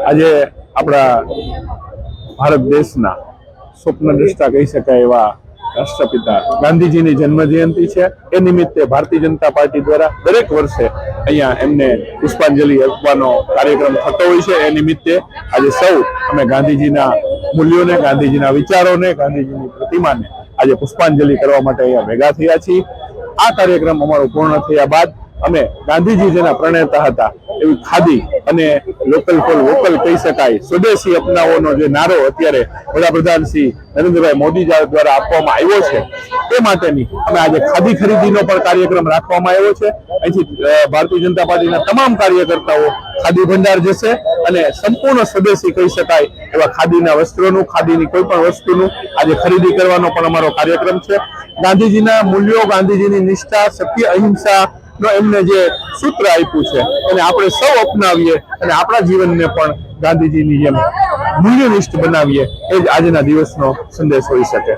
આજે આપણા ભારત દેશના સ્વપ્નદ્રષ્ટા કહી શકાય એવા રાષ્ટ્રપિતા ગાંધીજીની જન્મ જયંતિ છે. એ નિમિત્તે ભારતીય જનતા પાર્ટી દ્વારા દરેક વર્ષે અહીંયા એમને પુષ્પાંજલિ અર્પવાનો કાર્યક્રમ થતો હોય છે. એ નિમિત્તે આજે સૌ અમે ગાંધીજીના મૂલ્યોને, ગાંધીજીના વિચારોને, ગાંધીજીની પ્રતિમાને આજે પુષ્પાંજલિ કરવા માટે અહીંયા ભેગા થયા છીએ. આ કાર્યક્રમ અમારો પૂર્ણ થયા બાદ અમે ગાંધીજી જેના પ્રણેતા હતા, એવી ખાદી અને લોકલ ફોર વોકલ કહી શકાય. સ્વદેશી અપનાવવાનો જે નારો અત્યારે વડાપ્રધાન શ્રી નરેન્દ્રભાઈ મોદી દ્વારા આપવામાં આવ્યો છે, તે માટેની અમે આજે ખાદી ખરીદીનો પણ કાર્યક્રમ રાખવામાં આવ્યો છે. અહીંથી ભારતીય જનતા પાર્ટીના તમામ કાર્યકર્તાઓ ખાદી ભંડાર જશે અને સંપૂર્ણ સ્વદેશી કહી શકાય એવા ખાદીના વસ્ત્રોનું, ખાદીની કોઈ પણ વસ્તુનું આજે ખરીદી કરવાનો પણ અમારો કાર્યક્રમ છે. ગાંધીજીના મૂલ્યો, ગાંધીજીની નિષ્ઠા, સત્ય, અહિંસા એમને જે સૂત્ર આપ્યું છે, એને આપણે સૌ અપનાવીએ અને આપણા જીવનને પણ ગાંધીજીની જેમ મૂલ્યનિષ્ઠ બનાવીએ, એ જ આજના દિવસનો સંદેશ હોઈ શકે.